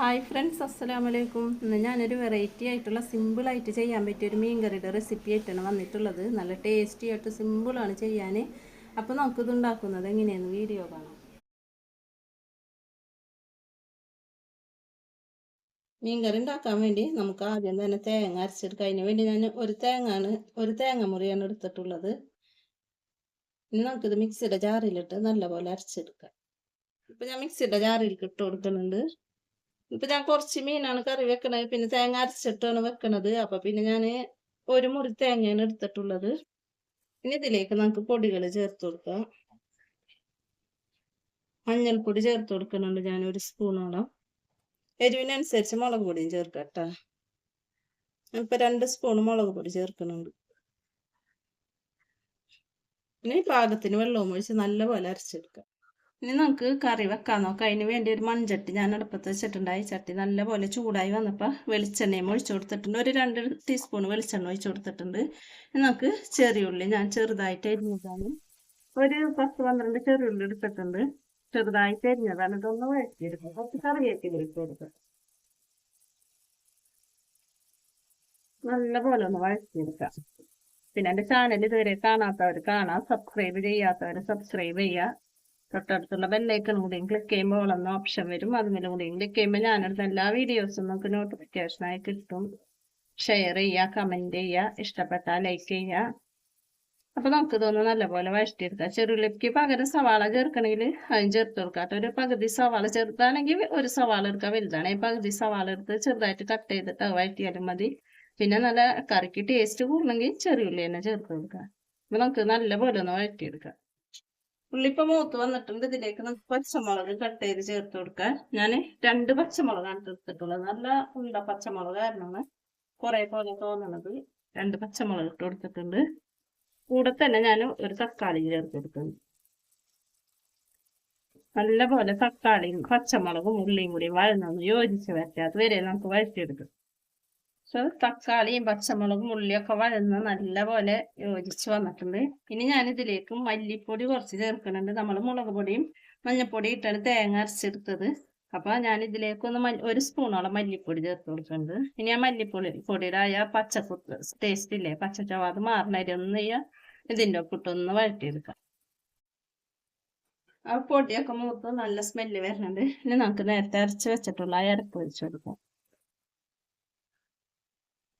Hi friends അസ്സലാമു വലൈക്കും ഇന്ന് ഞാനൊരു വെറൈറ്റി ആയിട്ടുള്ള സിമ്പിളായിട്ട് ചെയ്യാൻ പറ്റിയ ഒരു മീൻ കറിയുടെ റെസിപ്പി ആയിട്ടാണ് വന്നിട്ടുള്ളത്. നല്ല ടേസ്റ്റി ആയിട്ട് സിമ്പിളാണ് ചെയ്യാൻ അപ്പോൾ നമുക്കിത് ഉണ്ടാക്കുന്നത് എങ്ങനെയാണ് വീഡിയോ കാണാം. മീൻ കറി ഉണ്ടാക്കാൻ വേണ്ടി നമുക്ക് ആദ്യം തന്നെ തേങ്ങ അരച്ചെടുക്കാം. അതിന് വേണ്ടി ഞാൻ ഒരു തേങ്ങാണ് ഒരു തേങ്ങ മുറിയാണ് എടുത്തിട്ടുള്ളത്. ഇനി നമുക്കിത് മിക്സിയുടെ ജാറിലിട്ട് നല്ലപോലെ അരച്ചെടുക്കാം. ഇപ്പം ഞാൻ മിക്സിയുടെ ജാറിലേക്ക് ഇട്ട് കൊടുക്കുന്നുണ്ട്. ഇപ്പൊ ഞാൻ കുറച്ച് മീനാണ് കറി വെക്കണത്. പിന്നെ തേങ്ങ അരച്ചിട്ടാണ് വെക്കണത്. അപ്പൊ പിന്നെ ഞാൻ ഒരു മുറി തേങ്ങയാണ് എടുത്തിട്ടുള്ളത്. ഇനി ഇതിലേക്ക് നമുക്ക് പൊടികൾ ചേർത്ത് കൊടുക്കാം. മഞ്ഞൾപ്പൊടി ചേർത്ത് കൊടുക്കുന്നുണ്ട് ഞാൻ ഒരു സ്പൂണോളം. എരിവിനനുസരിച്ച് മുളക് പൊടിയും ചേർക്കട്ടെ ഇപ്പൊ രണ്ട് സ്പൂൺ മുളക് പൊടി ചേർക്കുന്നുണ്ട്. ഇനി പാകത്തിന് വെള്ളവും ഒഴിച്ച് നല്ലപോലെ അരച്ചെടുക്കാം. ഇനി നമുക്ക് കറി വെക്കാൻ നോക്കാം അതിന് വേണ്ടി ഒരു മൺചട്ടി ഞാൻ അടുപ്പത്ത് വെച്ചിട്ടുണ്ടായി ചട്ടി നല്ലപോലെ ചൂടായി വന്നപ്പോൾ വെളിച്ചെണ്ണയും ഒഴിച്ചു കൊടുത്തിട്ടുണ്ട്. ഒരു രണ്ട് ടീസ്പൂൺ വെളിച്ചെണ്ണ ഒഴിച്ചു കൊടുത്തിട്ടുണ്ട്. നമുക്ക് ചെറിയുള്ളി ഞാൻ ചെറുതായിട്ട് അരിഞ്ഞതാണ്. ഒരു പത്ത് പന്ത്രണ്ട് ചെറിയുള്ളി എടുത്തിട്ടുണ്ട്. ചെറുതായിട്ട് അരിഞ്ഞതാണ്. ഇതൊന്ന് വഴറ്റിയെടുക്കും. കുറച്ച് കറിവേപ്പില ഇട്ട് നല്ലപോലെ ഒന്ന് വഴറ്റിയെടുക്കാം. പിന്നെ എന്റെ ചാനൽ ഇതുവരെ കാണാത്തവർ കാണാം. സബ്സ്ക്രൈബ് ചെയ്യാത്തവർ സബ്സ്ക്രൈബ് ചെയ്യുക തൊട്ടടുത്തുള്ള ബെല്ലൈക്കൺ കൂടിയും ക്ലിക്ക് ചെയ്യുമ്പോൾ എന്ന ഓപ്ഷൻ വരും. അതുമല്ല കൂടിയും ക്ലിക്ക് ചെയ്യുമ്പോൾ ഞാനെടുത്ത എല്ലാ വീഡിയോസും നമുക്ക് നോട്ടിഫിക്കേഷനായി കിട്ടും. ഷെയർ ചെയ്യുക കമന്റ് ചെയ്യുക ഇഷ്ടപ്പെട്ടാൽ ലൈക്ക് ചെയ്യുക. അപ്പോൾ നമുക്ക് തോന്നുന്നു നല്ലപോലെ വഴറ്റിയെടുക്കാം. ചെറുള്ളിക്ക് പകരം സവാള ചേർക്കണമെങ്കിൽ അതിന് ചേർത്ത് കൊടുക്കാം ഒരു പകുതി സവാള ചെറുതാണെങ്കിൽ ഒരു സവാള എടുക്കുക. ഈ പകുതി സവാള എടുത്ത് ചെറുതായിട്ട് കട്ട് ചെയ്തിട്ട് വഴറ്റിയാലും മതി. പിന്നെ നല്ല കറിക്ക് ടേസ്റ്റ് കൂടണമെങ്കിൽ ചെറിയുള്ളി തന്നെ ചേർത്ത് കൊടുക്കാം അപ്പോൾ നമുക്ക് നല്ലപോലെ ഒന്ന് വഴറ്റിയെടുക്കാം. ഉള്ളിപ്പം മൂത്ത് വന്നിട്ടുണ്ട്. ഇതിലേക്ക് നമുക്ക് പച്ചമുളക് കട്ട് ചെയ്ത് ചേർത്ത് കൊടുക്കാൻ ഞാൻ രണ്ട് പച്ചമുളകാണ് എടുത്തിട്ടുള്ളത് നല്ല ഉണ്ട പച്ചമുളക് കാരണമാണ് കുറെ പോലെ തോന്നണത്. രണ്ട് പച്ചമുളക് ഇട്ട് കൊടുത്തിട്ടുണ്ട്. കൂടെ തന്നെ ഞാൻ ഒരു തക്കാളി ചേർത്ത് കൊടുക്കുന്നു. നല്ല പോലെ തക്കാളിയും പച്ചമുളകും ഉള്ളിയും കൂടി വഴന്നൊന്ന് യോജിച്ച് വരട്ടെ. അതുവരെ നമുക്ക് വഴറ്റിയെടുക്കും. തക്കാളിയും പച്ചമുളകും ഉള്ളിയൊക്കെ വഴന്ന് നല്ലപോലെ യോജിച്ച് വന്നിട്ടുണ്ട്. ഇനി ഞാൻ ഇതിലേക്ക് മല്ലിപ്പൊടി കുറച്ച് ചേർക്കുന്നുണ്ട്. നമ്മൾ മുളക് പൊടിയും മഞ്ഞപ്പൊടി ഇട്ടാണ് തേങ്ങ അരച്ചെടുത്തത്. അപ്പൊ ഞാൻ ഇതിലേക്ക് ഒന്ന് ഒരു സ്പൂണോളം മല്ലിപ്പൊടി ചേർത്ത് കൊടുക്കുന്നുണ്ട്. ഇനി ആ മല്ലിപ്പൊടി പൊടിയുടെ പച്ചക്കുത്ത് ടേസ്റ്റ് ഇല്ലേ പച്ചച്ചവ അത് മാറണരി ഒന്ന് ഇതിന്റെ ഒപ്പിട്ടൊന്ന് വഴറ്റിയെടുക്കാം. ആ പൊടിയൊക്കെ മൂത്ത് നല്ല സ്മെല്ല് വരുന്നുണ്ട്. ഇനി നമുക്ക് നേരത്തെ അരച്ച് വെച്ചിട്ടുള്ള ആ അരപ്പ് കൊടുക്കാം.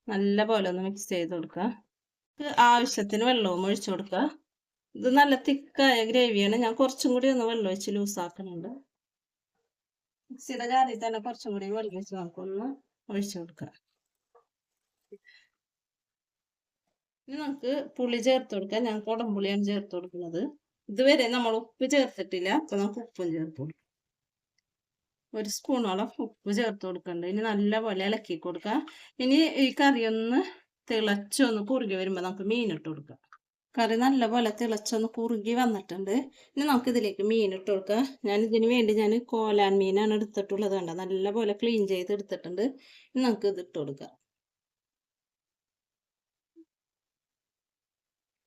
നല്ല പോലെ ഒന്ന് മിക്സ് ചെയ്ത് കൊടുക്കുക. ആവശ്യത്തിന് വെള്ളവും ഒഴിച്ചു കൊടുക്കുക. ഇത് നല്ല തിക്കായ ഗ്രേവിയാണ്. ഞാൻ കുറച്ചും കൂടി ഒന്ന് വെള്ളം ഒഴിച്ച് ലൂസാക്കുന്നുണ്ട് മിക്സിയുടെ ജാറിൽ തന്നെ കുറച്ചും കൂടി വെള്ളം ഒഴിച്ച് നമുക്കൊന്ന് ഒഴിച്ചു കൊടുക്കുക. ഇനി നമുക്ക് പുളി ചേർത്ത് കൊടുക്കാം. ഞാൻ കുടംപുളിയാണ് ചേർത്ത് കൊടുക്കുന്നത്. ഇതുവരെ നമ്മൾ ഉപ്പ് ചേർത്തിട്ടില്ല. അപ്പൊ നമുക്ക് ഉപ്പും ചേർത്ത് കൊടുക്കാം. ഒരു സ്പൂണോളം ഉപ്പ് ചേർത്ത് കൊടുക്കണ്ട. ഇനി നല്ലപോലെ ഇളക്കി കൊടുക്കുക ഇനി ഈ കറി ഒന്ന് തിളച്ചൊന്ന് കുറുകി വരുമ്പോൾ നമുക്ക് മീൻ ഇട്ട് കൊടുക്കുക കറി നല്ലപോലെ തിളച്ചൊന്ന് കുറുകി വന്നിട്ടുണ്ട്. ഇനി നമുക്ക് ഇതിലേക്ക് മീൻ ഇട്ട് കൊടുക്കുക ഞാൻ ഇതിന് വേണ്ടി ഞാൻ കോലാൻ മീനാണ് എടുത്തിട്ടുള്ളത് കണ്ട? നല്ലപോലെ ക്ലീൻ ചെയ്ത് എടുത്തിട്ടുണ്ട്. ഇനി നമുക്ക് ഇത് ഇട്ട് കൊടുക്കാം.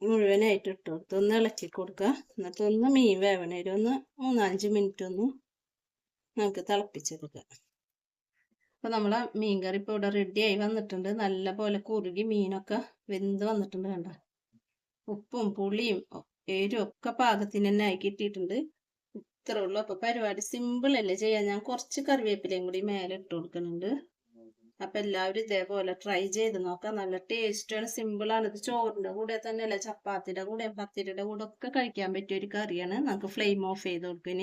മുഴുവനായിട്ട് ഇട്ട് കൊടുത്ത് ഒന്ന് ഇളക്കി കൊടുക്കുക എന്നിട്ട് ഒന്ന് മീൻ വേവണേരും ഒന്ന് മൂന്നാഞ്ച് മിനിറ്റ് ഒന്ന് നമുക്ക് തിളപ്പിച്ചെടുക്കാം അപ്പോൾ നമ്മളെ മീൻ കറി ഇപ്പോൾ ഇവിടെ റെഡിയായി വന്നിട്ടുണ്ട്. നല്ല പോലെ കുറുകി മീനൊക്കെ വെന്ത് വന്നിട്ടുണ്ട് കണ്ട? ഉപ്പും പുളിയും എരും ഒക്കെ പാകത്തിന് തന്നെ ആയി കിട്ടിയിട്ടുണ്ട്. ഇത്രേ ഉള്ളൂ. അപ്പോൾ പരിപാടി സിമ്പിൾ അല്ലേ ചെയ്യാൻ ഞാൻ കുറച്ച് കറിവേപ്പിലയും കൂടി മേലെ ഇട്ട് കൊടുക്കുന്നുണ്ട്. അപ്പം എല്ലാവരും ഇതേപോലെ ട്രൈ ചെയ്ത് നോക്കാം. നല്ല ടേസ്റ്റാണ് സിമ്പിളാണ് ഇത് ചോറിന്റെ കൂടെ തന്നെയല്ല? ചപ്പാത്തിയുടെ കൂടെ പത്തിരിയുടെ കൂടെ ഒക്കെ കഴിക്കാൻ പറ്റിയ ഒരു കറിയാണ്. നമുക്ക് ഫ്ലെയിം ഓഫ് ചെയ്ത് കൊടുക്കും